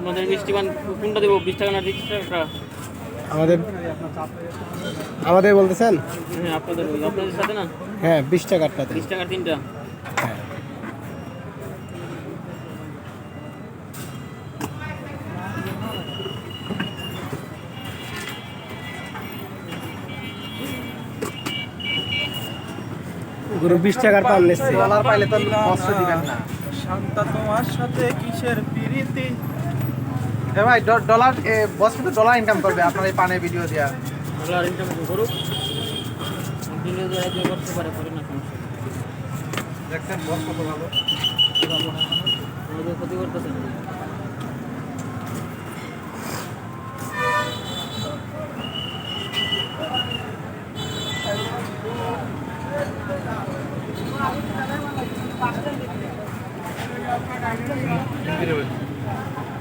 আমাদের মিষ্টি পান কোনটা দেবো? বিশ টাকা না তিরিশ টাকা? আমাদের আমাদের বলতেছেন? হ্যাঁ আপনাদের ওই আপনাদের সাথে না? হ্যাঁ বিশ টাকা বিশ টাকার তিনটা। গুরু বিশ টাকার পান নিচ্ছে। ডলার পাইলে তো কষ্ট দিবেন না। শান্তা তোমার সাথে কিসের প্রীতি? এ ভাই ড- ডলার বস কিন্তু ডলার ইনকাম করবে আপনার এই পানের ভিডিও দিয়া। ডলার ইনকাম করুক। দিনে যে করতে পারে করে না। দেখছেন বস কত ভালো। ক্ষতি করতেছে। Thank you.